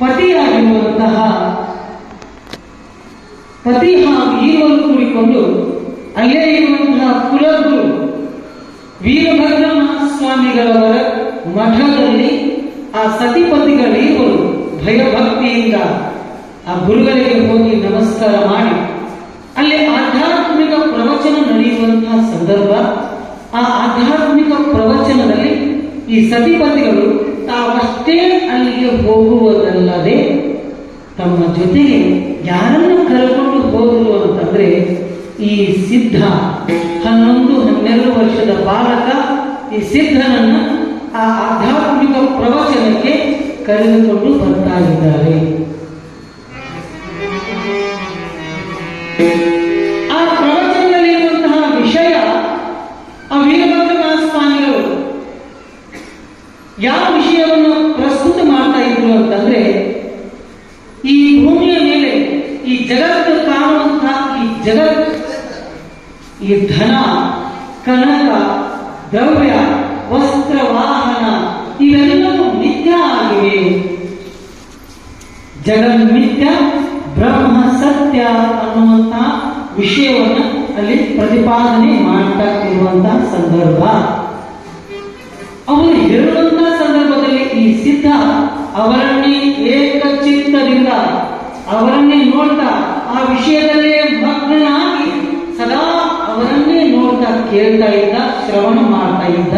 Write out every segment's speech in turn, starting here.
ಪತಿಯಾಗಿರುವಂತಹ ಪತಿ ಹಾಗೂ ಈರುವರು ಕೂಡಿಕೊಂಡು ಅಲ್ಲೇ ಇರುವಂತಹ ಕುಲಗುರು ವೀರಭದ್ರ ಮಹಾಸ್ವಾಮಿಗಳವರ ಮಠದಲ್ಲಿ ಆ ಸತಿಪತಿಗಳಿರುವರು ಭಯಭಕ್ತಿಯಿಂದ ಆ ಗುರುಗಳಿಗೆ ಹೋಗಿ ನಮಸ್ಕಾರ ಮಾಡಿ, ಅಲ್ಲಿ ಆಧ್ಯಾತ್ಮಿಕ ಪ್ರವಚನ ನಡೆಯುವಂತಹ ಸಂದರ್ಭ, ಆ ಆಧ್ಯಾತ್ಮಿಕ ಪ್ರವಚನದಲ್ಲಿ ಈ ಸತಿಪತಿಗಳು ತಾವಷ್ಟೇ ಅಲ್ಲಿಗೆ ಹೋಗುವುದಲ್ಲದೆ ತಮ್ಮ ಜೊತೆಗೆ ಯಾರನ್ನು ಕರೆದುಕೊಂಡು ಹೋದರು ಅಂತಂದ್ರೆ ಈ ಸಿದ್ಧ ಹನ್ನೊಂದು ಹನ್ನೆರಡು ವರ್ಷದ ಬಾಲಕ ಈ ಸಿದ್ಧನನ್ನು ಆ ಆಧ್ಯಾತ್ಮಿಕ ಪ್ರವಚನಕ್ಕೆ ಕರೆದುಕೊಂಡು ಬರ್ತಾ ಇದ್ದಾರೆ ಆ ಪ್ರವಚನದಲ್ಲಿರುವಂತಹ ವಿಷಯ ಆ ವೀರಭದ್ರ ಮಹಾಸ್ವಾಮಿಗಳು ಯಾವ ವಿಷಯವನ್ನು ಪ್ರಸ್ತುತ ಮಾಡ್ತಾ ಇದ್ರು ಅಂತಂದ್ರೆ, ಈ ಭೂಮಿಯ ಮೇಲೆ ಈ ಜಗತ್ತು ಕಾಣುವಂತಹ ಈ ಜಗತ್, ಈ ಧನ, ಕನಕ, ದ್ರವ್ಯ, ವಸ್ತ್ರ, ವಾಹನ, ಇವೆಲ್ಲವೂ ಮಿಥ್ಯ ಆಗಿವೆ. ಜಗನ್ಮಿಥ್ಯ ಬ್ರಹ್ಮ ಸತ್ಯ ಅನ್ನುವಂತಹ ವಿಷಯವನ್ನು ಅಲ್ಲಿ ಪ್ರತಿಪಾದನೆ ಮಾಡ್ತಾ ಇರುವಂತಹ ಸಂದರ್ಭ. ಅವನು ಹೇಳುವಂತಹ ಸಂದರ್ಭದಲ್ಲಿ ಈ ಸಿದ್ಧ ಅವರನ್ನೇ ಏಕಚಿತ್ತದಿಂದ, ಅವರನ್ನೇ ನೋಡ್ತಾ, ಆ ವಿಷಯದಲ್ಲೇ ಮಗ್ನನಾಗಿ ಸದಾ ಅವರನ್ನೇ ನೋಡ್ತಾ ಕೇಳ್ತಾ ಇದ್ದ, ಶ್ರವಣ ಮಾಡ್ತಾ ಇದ್ದ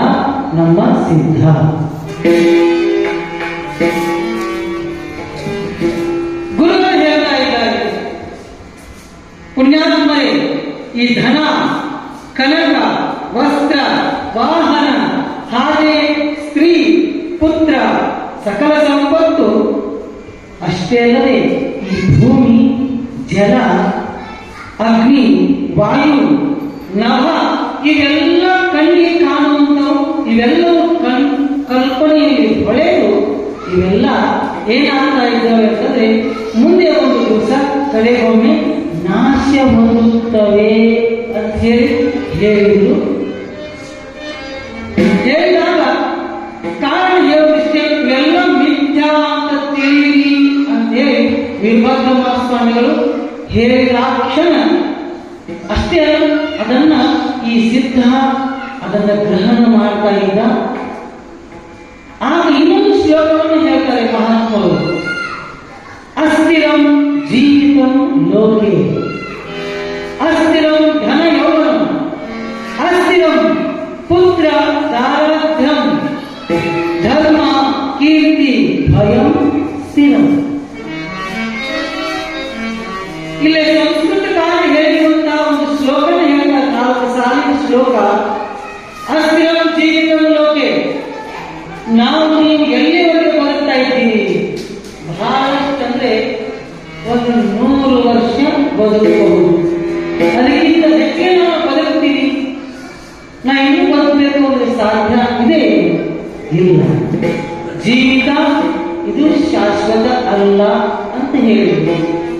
ನಮ್ಮ ಸಿದ್ಧ. ಗುರುಗಳು ಹೇಳ್ತಾ ಇದ್ದಾರೆ, ಪುಣ್ಯಾತ್ಮರೇ, ಈ ಧನ ಕನಕ ವಸ್ತ್ರ, ವಾಹನ, ಹಾಗೆ ಸಕಲ ಸಂಪತ್ತು ಅಷ್ಟೇ ಅಲ್ಲದೆ ಈ ಭೂಮಿ, ಜಲ, ಅಗ್ನಿ, ವಾಯು ನವ ಇವೆಲ್ಲ ಕಣ್ಣಿಗೆ ಕಾಣುವಂಥವು, ಇವೆಲ್ಲವೂ ಕಲ್ಪನೆಯಲ್ಲಿ ಹೊಳೆದು ಇವೆಲ್ಲ ಏನಾಗ್ತಾ ಸ್ವಾಮಿಗಳು ಹೇಳಿದ ಕ್ಷಣ? ಅಷ್ಟೇ ಅದನ್ನ ಈ ಸಿದ್ಧ, ಅದನ್ನ ಗ್ರಹಣ ಮಾಡ್ತಾ ಇದ್ದ. ಆಗ ಇನ್ನೊಂದು ಶ್ಲೋಕವನ್ನು ಹೇಳ್ತಾರೆ ಮಹಾತ್ಮರು. ಅಸ್ಥಿರಂ ಜೀವಿತಂ ಲೋಕೆ. ಅಸ್ಥಿರಂ ಇನ್ನೂ ಅಂದ್ರೆ ಸಾಧ್ಯ ಇದೆ ಇಲ್ಲ ಜೀವಿತ ಇದು ಶಾಶ್ವತ ಅಲ್ಲ ಅಂತ ಹೇಳಿದ್ರು.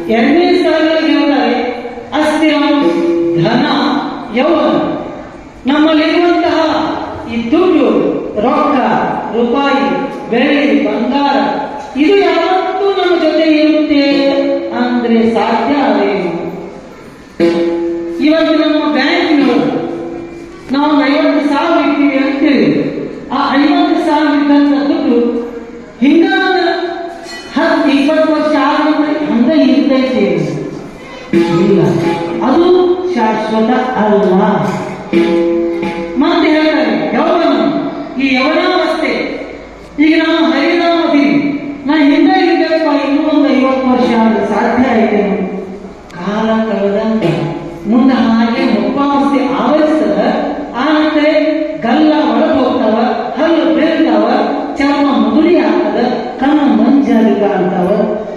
ಎರಡನೇ ಸಾಲಿನಲ್ಲಿ ಹೇಳ್ತಾರೆ ಅಸ್ಥಿರ ಧನ ಯೌವನ ನಮ್ಮಲ್ಲಿರುವಂತಹ ಈ ದುಡ್ಡು ರೊಕ್ಕ ರೂಪಾಯಿ ಬೆಳ್ಳಿ ಬಂಗಾರ ಇದು ಯಾವತ್ತೂ ನಮ್ಮ ಜೊತೆ ಇರುತ್ತೆ ಅಂದ್ರೆ ಸಾಧ್ಯ ಶಾಶ್ವತ ಅಲ್ಲ ಮತ್ತೆ ಹೇಳ್ತಾರೆ ಯೌವನ ಈ ಯೌವನಾವಸ್ಥೆ ಈಗ ನಾವು ಹರಿದಾಮದೀವಿ ನಾ ಹಿಂದೆ ಇರ್ಬೇಕಪ್ಪ, ಇನ್ನೂ ಒಂದು ಐವತ್ತು ವರ್ಷ ಆದ್ರೆ ಸಾಧ್ಯ ಐತೆ ಕಾಲ ಕಳೆದ ಮುಂದೆ ಹಾಗೆ ಮುಪ್ಪಾವಸ್ಥೆ ಆವರಿಸ್ತದ ಆ ನಂತರ ಗಲ್ಲ ಒಳಗೆ ಹೋಗ್ತಾವ ಹಲ್ಲು ಬೆಳ್ತಾವ ಚರ್ಮ ಮುದುರಿ ಆಗ್ತದ, ಕಣ್ಣು ಮಂಜಾಗಿ ಕಾಣ್ತಾವ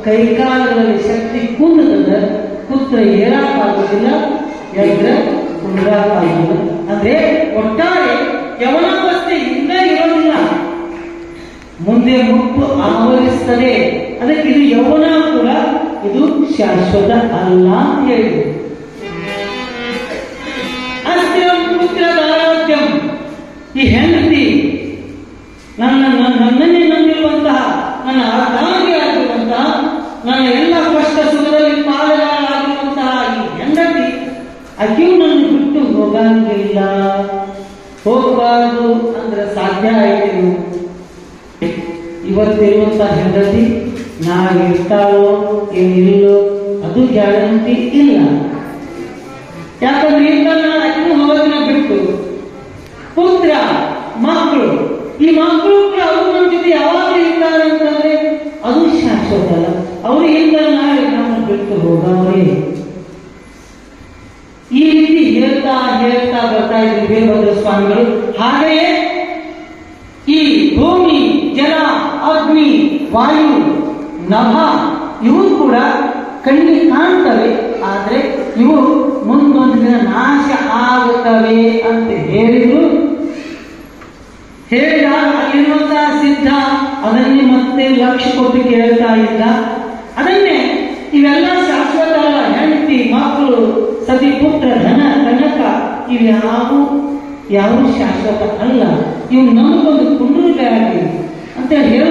ಕೈಕಾಲಗಳಲ್ಲಿ ಶಕ್ತಿ ಕುಂದದ ಪುತ್ರ ಎದ್ರ ಕುಂದ್ರಾಕಾಗೋದಿಲ್ಲ ಅಂದ್ರೆ ಒಟ್ಟಾರೆ ಯವನಾವಸ್ಥೆ ಹಿಂದೆ ಇರೋದಿಲ್ಲ. ಮುಂದೆ ಮುಪ್ಪು ಆವರಿಸ್ತದೆ. ಅದಕ್ಕೆ ಇದು ಯೌವನ ಕೂಡ ಇದು ಶಾಶ್ವತ ಅಲ್ಲ ಅಂತ ಹೇಳಿದ್ರು. ಅಸ್ಥಿರಂ ಪುತ್ರ ಈ ಹೆಂಡತಿ ನನ್ನ ನನ್ನ- ನನ್ನನ್ನೇ ನಂಬಿರುವಂತಹ, ನನ್ನ ಆತಾಗಿ ಆಗಿರುವಂತಹ ಅಜೀವನನ್ನು ಬಿಟ್ಟು ಹೋಗಂಗಿಲ್ಲ. ಹೋಗಬಾರದು ಅಂದ್ರೆ ಸಾಧ್ಯ ಆಯ್ತು. ಇವತ್ತಿರುವಂಥ ಹೆಂಡತಿ ನಾಳೆ ಇರ್ತಾಳೋ ಏನಿಲ್ಲೋ ಅದು ಗ್ಯಾರಂಟಿ ಇಲ್ಲ. ಯಾಕಂದ್ರೆ ಇನ್ನೂ ಹೋಗೋದನ್ನ ಬಿಟ್ಟು. ಪುತ್ರ, ಮಕ್ಕಳು, ಈ ಮಕ್ಕಳು ಕೂಡ ಅವರು ನಮ್ಮ ಜೊತೆ ಯಾವಾಗ ಇರ್ತಾರೆ ಅಂತಂದ್ರೆ ಅದು ಶಾಶ್ವತ ಅವ್ರು ಅವರು ಇರ್ತಾರೆ ನಾಳೆ ನಮ್ಮನ್ನು ಬಿಟ್ಟು ಹೋಗವರೇ. ಇದ್ರು ವೀರಭದ್ರ ಸ್ವಾಮಿಗಳು. ಹಾಗೆಯೇ ಈ ಭೂಮಿ, ಜಲ, ಅಗ್ನಿ, ವಾಯು, ನಭ, ಇವು ಕೂಡ ಕಣ್ಣಿಗೆ ಕಾಣ್ತವೆ. ಆದರೆ ಇವು ಮುಂದೊಂದು ದಿನ ನಾಶ ಆಗುತ್ತವೆ ಅಂತ ಹೇಳಿದ್ರು. ಹೇಳಿದಾಗ ಅಲ್ಲಿರುವಂತಹ ಸಿದ್ಧ, ಅದನ್ನೇ ಮತ್ತೆ ಲಕ್ಷ ಕೊಟ್ಟು ಕೇಳ್ತಾ ಇದ್ದ. ಅದನ್ನೇ ಇವೆಲ್ಲ ಶಾಶ್ವತ ಹೆಂಡತಿ, ಮಕ್ಕಳು, ಸತಿ, ಪುತ್ರ, ಧನ ಇವ್ಯಾವು ಯಾವ ಶಾಶ್ವತ ಅಲ್ಲ ಇವು ನಮಗೊಂದು ಕುಂಡುಗಾಗಿ ಅಂತ ಹೇಳುವಂತಹ